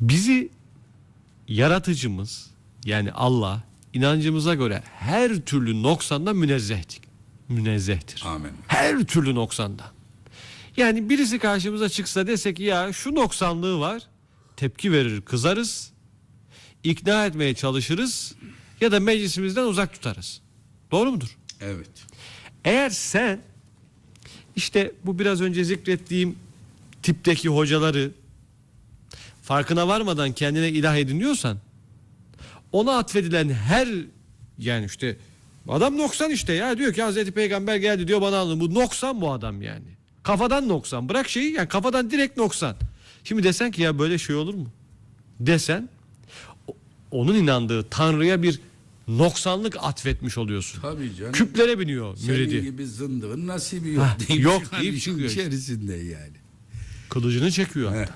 Bizi yaratıcımız yani Allah inancımıza göre her türlü noksandan münezzehtir. Münezzehtir. Amin. Her türlü noksandan. Yani birisi karşımıza çıksa desek ya şu noksanlığı var. Tepki verir, kızarız. ikna etmeye çalışırız ya da meclisimizden uzak tutarız. Doğru mudur? Evet. Eğer sen işte bu biraz önce zikrettiğim tipteki hocaları farkına varmadan kendine ilah ediniyorsan ona atfedilen her yani işte adam noksan işte ya diyor ki Hazreti Peygamber geldi diyor bana alın bu noksan bu adam yani. Kafadan noksan bırak şeyi yani kafadan direkt noksan. Şimdi desen ki ya böyle şey olur mu? Desen onun inandığı Tanrı'ya bir noksanlık atfetmiş oluyorsun. Tabii canım. Küplere biniyor Senin müridi. gibi zındığın nasibi yok deyip yok deyip çıkıyor içerisinde yani. Kılıcını çekiyor He. hatta.